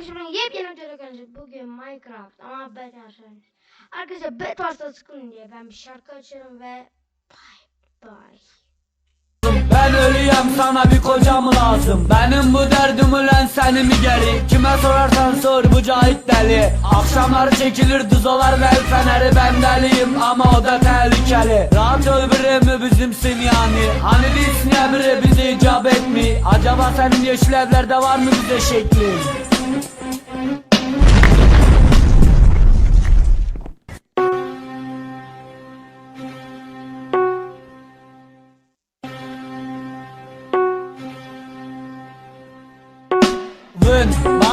Arkadaşlar yepyeni videoda göreceğiz. Bugün Minecraft ama beta arkadaşlar. Arkadaşlar beta varsa sıkılın diye ben bir şarkı açıyorum ve bye bye. Ben ölüyem sana bir kocam lazım. Benim bu derdim ulan seni mi geri? Kime sorarsan sor bu cahit deli. Akşamlar çekilir düzolar ve feneri. Ben deliyim ama o da tehlikeli. Rahat öbürü bizimsin yani. Hani biz emri bize icabet mi Acaba senin yeşil evlerde var mı bize şeklin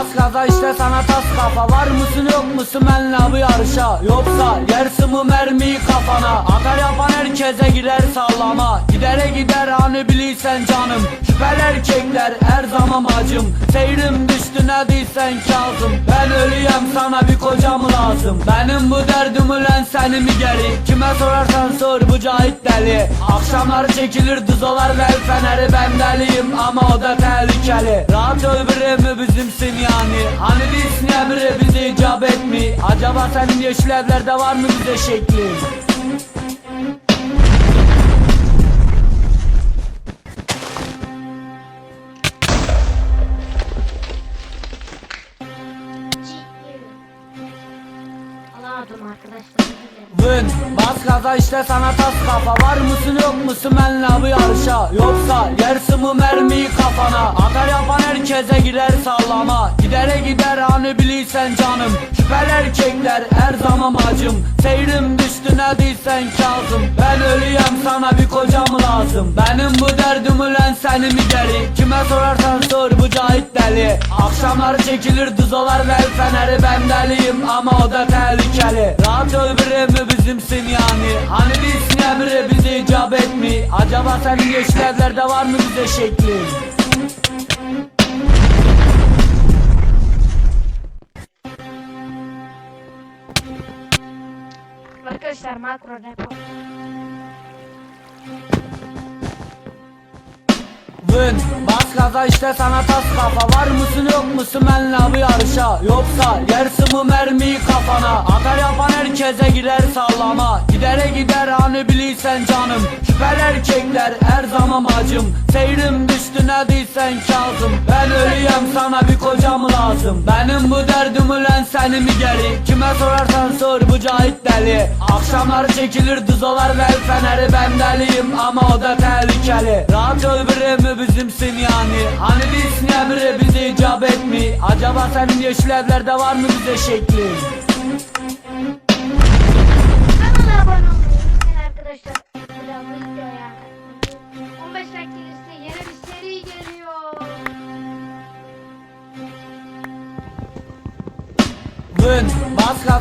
Bas gaza işte sana tas kafa. Var mısın yok musun? Benle bu yarışa. Yoksa yersin bu mermiyi kafana. Atar yapan herkese girer sallama. Gidere gider hani bilirsen canım Şüpheli erkekler her zaman acım. Seyrim düştü ne değilsen kazım. Ben ölüyem sana bir kocam lazım. Benim bu derdim ulan seni mi geri? Kime sorarsan sor bu cahit deli. Akşamlar çekilir düzolar ve el feneri. Ben deliyim ama o da tehlikeli. Rahat öbürü bizimsin yani? Hani biz emri bize icabet mi Acaba senin yeşil evlerde var mı bize şeklin gaza işte sana tas kafa. Var mısın yok musun? Benle bu yarışa. Yoksa yersin bu mermiyi kafana. Atar yapan herkese girer sallama. Gidere gider hani bilirsen canım. Şüpheli erkekler her zaman acım. Seyrim düştü ne değilsen kazım. Ben ölüyem sana bir kocam lazım. Benim bu derdim ulan seni mi geri Kime sorarsan sor bu cahit deli. Akşamlar çekilir düzolar ve el feneri. Ben deliyim ama o da tehlikeli. Rahat öbürü bizimsin yani Hani biz emri bize icabet mi Acaba senin yeşil evlerde var mı bize şeklin Arkadaşlar makro repo. Vın Bas gaza işte sana tas kafa. Var mısın yok musun? Benle bu yarışa. Yoksa yersin bu mermiyi kafana. Atar yapan herkese girer sallama. Gidere gider hani bilirsen canım. Şüpheli erkekler her zaman acım. Seyrim düştü ne değilsen kazım. Ben ölüyem sana bir kocam lazım. Benim bu derdim ulan seni mi geri? Kime sorarsan sor bu cahit deli Akşamlar çekilir düzolar ve feneri. Ben deliyim ama o da tehlikeli. Rahat öbürü bizimsin yani. Hani biz emri bize icabet mi Acaba senin yeşil evlerde var mı bize şeklin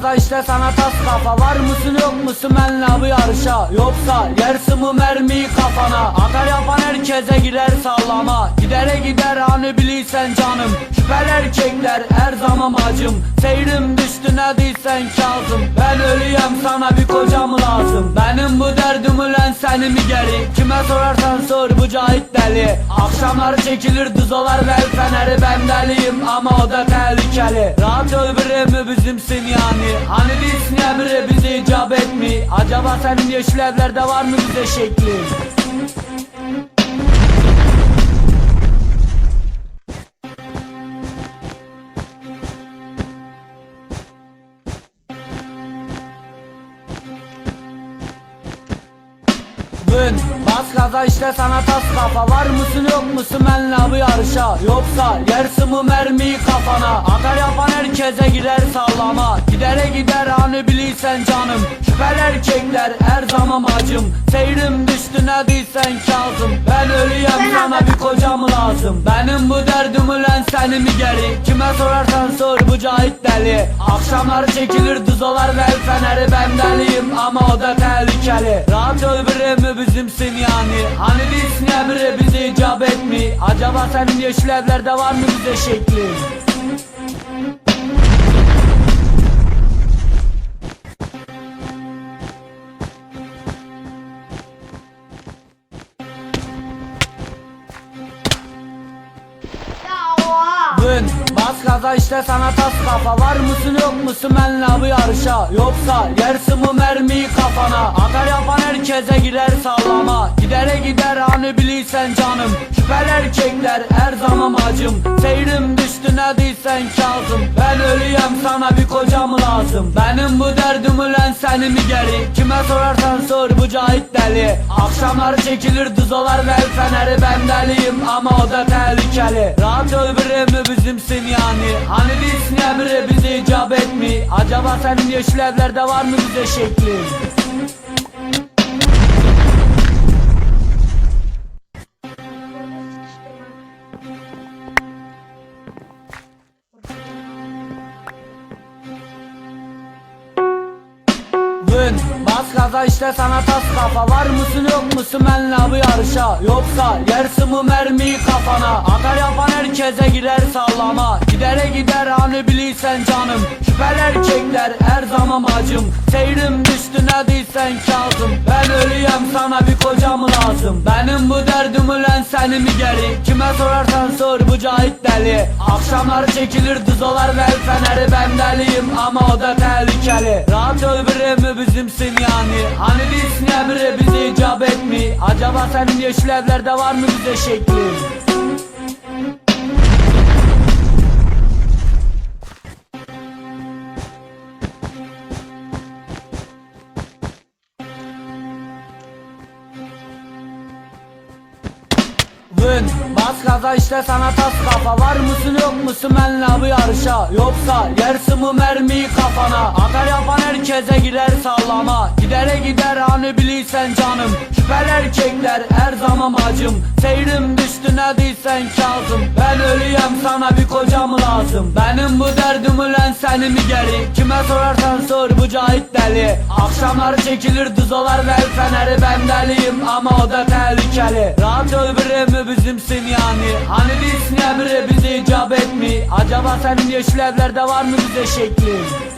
Gaza işte sana tas kafa. Var mısın yok musun? Benle bu yarışa. Yoksa yersin bu mermiyi kafana. Atar yapan herkese girer sallama. Gidere gider hani bilirsen canım. Şüpheli erkekler her zaman acım Seyrim düştü ne değilsen kazım Ben ölüyem sana bir kocam lazım. Benim bu derdim ulan seni mi geri? Kime sorarsan sor bu cahit deli. Akşamlar çekilir düzolar ve el feneri. Ben deliyim ama o da tehlikeli. Rahat öbürü bizimsin yani. Hani biz emri bize icabet mi Acaba senin yeşil evlerde var mı bize şeklin gaza işte sana tas kafa. Var mısın yok musun? Benle bu yarışa. Yoksa yersin bu mermiyi kafana. Atar yapan herkese girer sallama. Gidere gider hani bilirsen canım. Şüpheli erkekler her zaman acım. Seyrim düştü ne değilsen kazım. Ben ölüyem sana bir kocam lazım. Benim bu derdim ulan seni mi geri? Kime sorarsan sor bu cahit deli. Akşamlar çekilir düzolar ve el feneri. Ben deliyim ama o da tehlikeli. Rahat öbürü bizimsin yani? Hani biz emri bize icabet mi Acaba senin yeşil evlerde var mı bize şeklin Bas gaza işte sana tas kafa. Var mısın yok musun benle bu yarışa? Yoksa yersin bu mermiyi kafana? Atar yapan herkese girer sallama. Gidere gider hani bilirsen canım. Şüpheli erkekler her zaman acım. Seyrim değilsen kazım Ben ölüyem sana bir kocam lazım. Benim bu derdim ulan seni mi geri? Kime sorarsan sor bu cahit deli. Akşamları çekilir düzolar ve el feneri. Ben deliyim ama o da tehlikeli. Rahat öbürü mü bizimsin yani. Hani değilsin emri bize icabet mi Acaba senin yeşil evlerde var mı bize şeklin gaza işte sana tas kafa. Var mısın yok musun? Benle bu yarışa. Yoksa yersin bu mermiyi kafana. Atar yapan herkese girer sallama. Gidere gider hani bilirsen canım. Şüpheli erkekler her zaman acım. Seyrim düştü ne değilsen kazım. Ben ölüyem sana bir kocam lazım. Benim bu derdim ulan seni mi geri? Kime sorarsan sor bu cahit deli. Akşamları çekilir düzolar ve el feneri. Ben deliyim ama o da tehlikeli. Rahat öbürü mü bizimsin yani Hani değilsin emri bize icabet mi Acaba senin yeşil evlerde var mı bize şeklin Vın Bas gaza işte sana tas kafa. Var mısın yok musun? Benle bu yarışa. Yoksa yersin bu mermiyi kafana. Atar yapan herkese girer sallama. Gidere gider hani bilirsen canım. Şüpheli erkekler her zaman acım. Seyrim düştü ne değilsen kazım. Ben ölüyem sana bir kocam lazım. Benim bu derdim ulan seni mi geri? Kime sorarsan sor bu cahit deli. Akşamları çekilir düzolar ve el feneri. Ben deliyim ama o da tehlikeli Rahat öbürü mü bizimsin yani? Hani değilsin emri bize icabet mi Acaba senin yeşil evlerde var mı bize şeklin